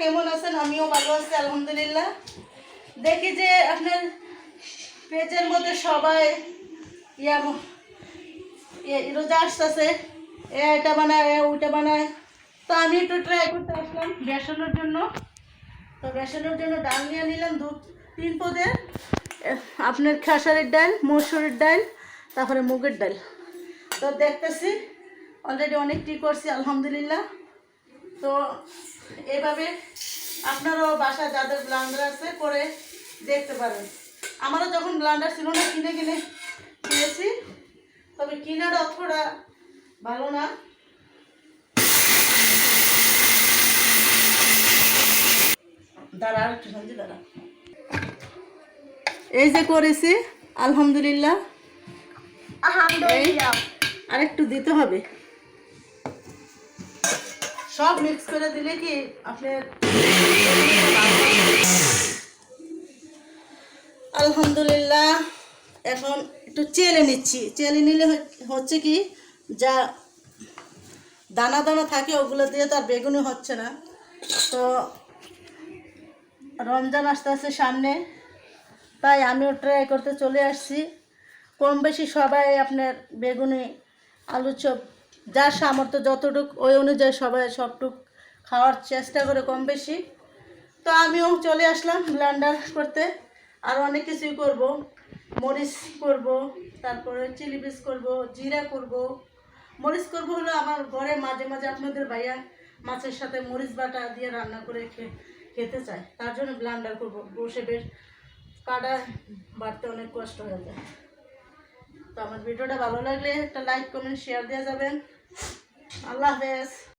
কেমন আছেন? আমিও ভালো আছি, আলহামদুলিল্লাহ। দেখি যে আপনার পেজের মধ্যে সবাই ইয়া ইয়ে রোজা আসতেছে। এটা বানায় ওইটা বানায়। তো আমি একটু ট্রাই করতে আসলাম বেসনের জন্য। তো বেসনের জন্য ডাল নিয়ে নিলাম, দু, তিন পদের আপনার খেসারির ডাল, মসুরের ডাল, তারপরে মুগের ডাল। তো দেখতেছি অলরেডি অনেক অনেকটি করছি, আলহামদুলিল্লাহ। তো এভাবে আপনারাও বাসা যাদের ব্লান্ডার আছে করে দেখতে পারেন। আমারও যখন ব্লান্ডার ছিল না কিনে কিনে খেয়েছি তবে কিনার অতটা ভালো না। দাঁড়া আর একটু সঞ্জি দাঁড়া। এই যে করেছি আলহামদুলিল্লাহ। আলহামদুলিল্লাহ। আর একটু দিতে হবে। সব মিক্স করে দিলে কি আপনার আলহামদুলিল্লাহ, এখন একটু চেলে নিচ্ছি। চেলে নিলে হচ্ছে কি, যা দানা দানা থাকে, ওগুলো দিয়ে তো আর বেগুনি হচ্ছে না। তো রমজান আসতে আসতে সামনে, তাই আমিও ট্রাই করতে চলে আসছি। কম বেশি সবাই আপনার বেগুনি, আলু চপ যার সামর্থ্য যতটুক, ওই অনুযায়ী সবাই সবটুক খাওয়ার চেষ্টা করে কম বেশি। তো আমিও চলে আসলাম ব্লেন্ডার করতে। আর অনেক কিছুই করব। মরিচ করব, তারপরে চিলি পিস করব, জিরা করব। মরিচ করব হলো আমার ঘরে মাঝে মাঝে আপনাদের ভাইয়া মাছের সাথে মরিচ বাটা দিয়ে রান্না করে খেতে চায়। তার জন্য ব্লেন্ডার করব। বসে বেশ কাটা বাড়তে অনেক কষ্ট হয়ে যায়। তো আমার ভিডিওটা ভালো লাগলে একটা লাইক, কমেন্ট, শেয়ার দেওয়া যাবেন। আল্লাহ হাফেজ